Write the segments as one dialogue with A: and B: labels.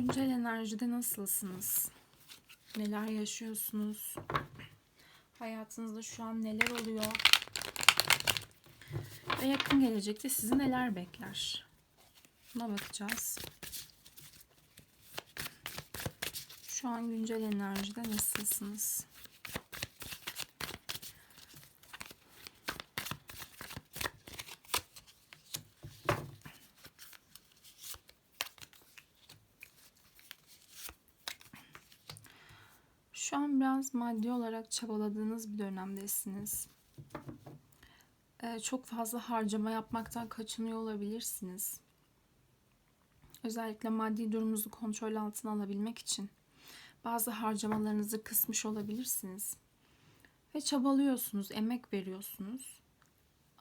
A: Güncel enerjide nasılsınız? Neler yaşıyorsunuz? Hayatınızda şu an neler oluyor? Ve yakın gelecekte sizi neler bekler? Buna bakacağız. Şu an güncel enerjide nasılsınız? Şu an biraz maddi olarak çabaladığınız bir dönemdesiniz. Ee, çok fazla harcama yapmaktan kaçınıyor olabilirsiniz. Özellikle maddi durumunuzu kontrol altına alabilmek için bazı harcamalarınızı kısmış olabilirsiniz. Ve çabalıyorsunuz, emek veriyorsunuz.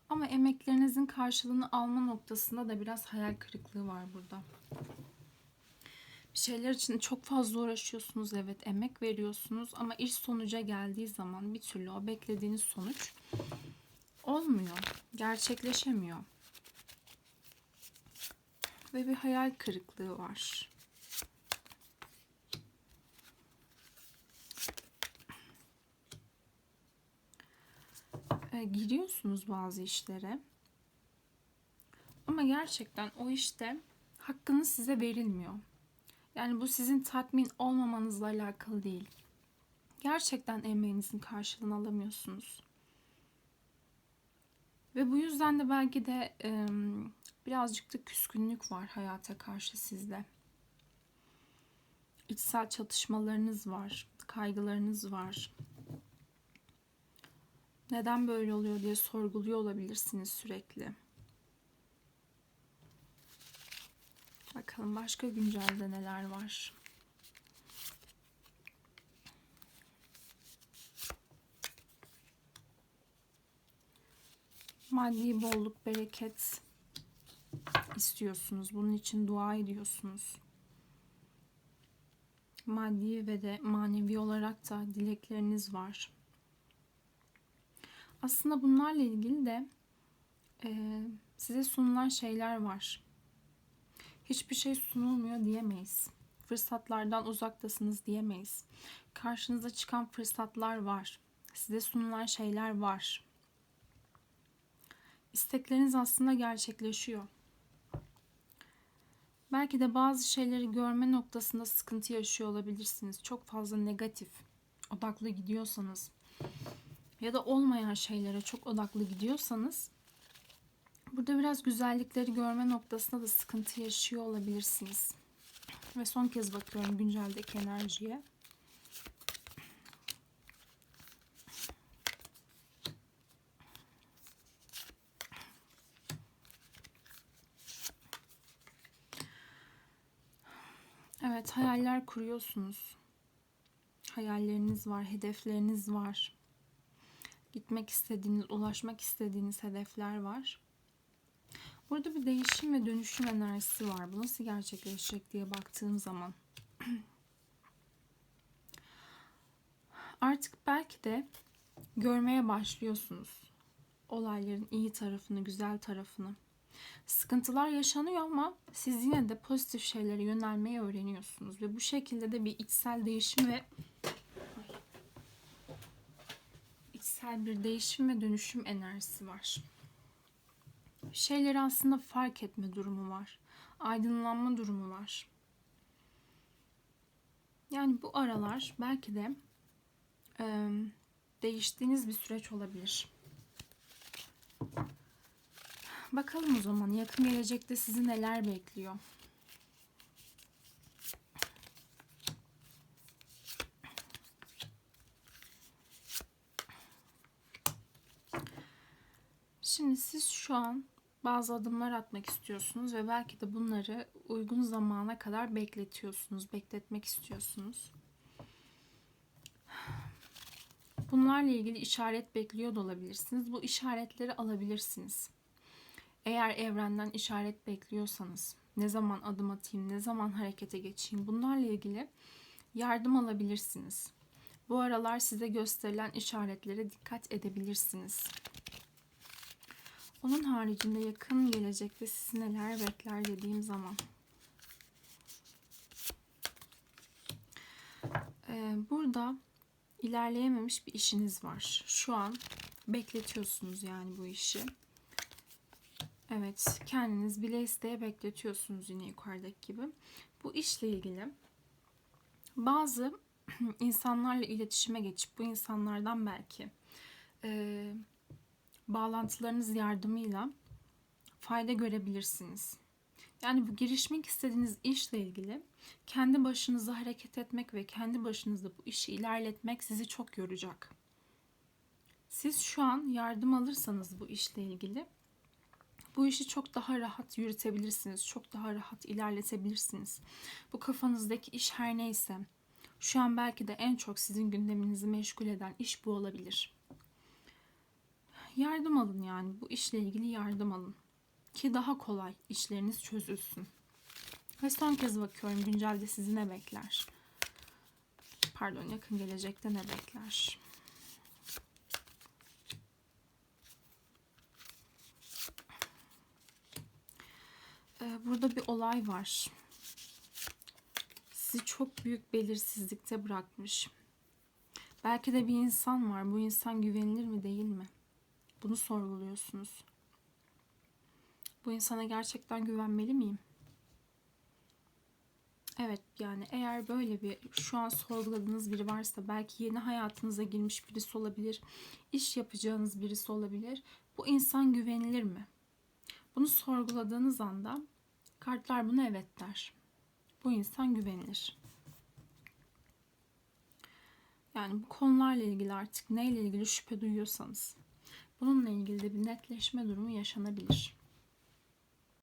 A: Ama emeklerinizin karşılığını alma noktasında da biraz hayal kırıklığı var burada. Şeyler için çok fazla uğraşıyorsunuz, evet emek veriyorsunuz ama iş sonuca geldiği zaman bir türlü o beklediğiniz sonuç olmuyor, gerçekleşemiyor. Ve bir hayal kırıklığı var. E, giriyorsunuz bazı işlere. Ama gerçekten o işte hakkınız size verilmiyor. Yani bu sizin tatmin olmamanızla alakalı değil. Gerçekten emeğinizin karşılığını alamıyorsunuz. Ve bu yüzden de belki de e, birazcık da küskünlük var hayata karşı sizde. İçsel çatışmalarınız var, kaygılarınız var. Neden böyle oluyor diye sorguluyor olabilirsiniz sürekli. Bakalım başka güncelde neler var. Maddi bolluk, bereket istiyorsunuz. Bunun için dua ediyorsunuz. Maddi ve de manevi olarak da dilekleriniz var. Aslında bunlarla ilgili de e, size sunulan şeyler var hiçbir şey sunulmuyor diyemeyiz. Fırsatlardan uzaktasınız diyemeyiz. Karşınıza çıkan fırsatlar var. Size sunulan şeyler var. İstekleriniz aslında gerçekleşiyor. Belki de bazı şeyleri görme noktasında sıkıntı yaşıyor olabilirsiniz. Çok fazla negatif odaklı gidiyorsanız ya da olmayan şeylere çok odaklı gidiyorsanız Burada biraz güzellikleri görme noktasında da sıkıntı yaşıyor olabilirsiniz. Ve son kez bakıyorum günceldeki enerjiye. Evet, hayaller kuruyorsunuz. Hayalleriniz var, hedefleriniz var. Gitmek istediğiniz, ulaşmak istediğiniz hedefler var. Burada bir değişim ve dönüşüm enerjisi var. Bu nasıl gerçekleşecek diye baktığım zaman. Artık belki de görmeye başlıyorsunuz. Olayların iyi tarafını, güzel tarafını. Sıkıntılar yaşanıyor ama siz yine de pozitif şeylere yönelmeyi öğreniyorsunuz. Ve bu şekilde de bir içsel değişim ve içsel bir değişim ve dönüşüm enerjisi var şeyleri aslında fark etme durumu var. Aydınlanma durumu var. Yani bu aralar belki de e, değiştiğiniz bir süreç olabilir. Bakalım o zaman yakın gelecekte sizi neler bekliyor. Şimdi siz şu an bazı adımlar atmak istiyorsunuz ve belki de bunları uygun zamana kadar bekletiyorsunuz, bekletmek istiyorsunuz. Bunlarla ilgili işaret bekliyor da olabilirsiniz. Bu işaretleri alabilirsiniz. Eğer evrenden işaret bekliyorsanız, ne zaman adım atayım, ne zaman harekete geçeyim bunlarla ilgili yardım alabilirsiniz. Bu aralar size gösterilen işaretlere dikkat edebilirsiniz. Onun haricinde yakın gelecekte sizi neler bekler dediğim zaman. Ee, burada ilerleyememiş bir işiniz var. Şu an bekletiyorsunuz yani bu işi. Evet, kendiniz bile isteye bekletiyorsunuz yine yukarıdaki gibi. Bu işle ilgili bazı insanlarla iletişime geçip bu insanlardan belki e, bağlantılarınız yardımıyla fayda görebilirsiniz. Yani bu girişmek istediğiniz işle ilgili kendi başınıza hareket etmek ve kendi başınıza bu işi ilerletmek sizi çok yoracak. Siz şu an yardım alırsanız bu işle ilgili bu işi çok daha rahat yürütebilirsiniz. Çok daha rahat ilerletebilirsiniz. Bu kafanızdaki iş her neyse şu an belki de en çok sizin gündeminizi meşgul eden iş bu olabilir. Yardım alın yani bu işle ilgili yardım alın ki daha kolay işleriniz çözülsün. Ve son kez bakıyorum güncelde sizi ne bekler? Pardon yakın gelecekte ne bekler? Ee, burada bir olay var. Sizi çok büyük belirsizlikte bırakmış. Belki de bir insan var. Bu insan güvenilir mi değil mi? Bunu sorguluyorsunuz. Bu insana gerçekten güvenmeli miyim? Evet yani eğer böyle bir şu an sorguladığınız biri varsa belki yeni hayatınıza girmiş birisi olabilir. iş yapacağınız birisi olabilir. Bu insan güvenilir mi? Bunu sorguladığınız anda kartlar buna evet der. Bu insan güvenilir. Yani bu konularla ilgili artık neyle ilgili şüphe duyuyorsanız bununla ilgili de bir netleşme durumu yaşanabilir.